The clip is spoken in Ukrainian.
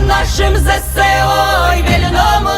нашим ЗСО і вільному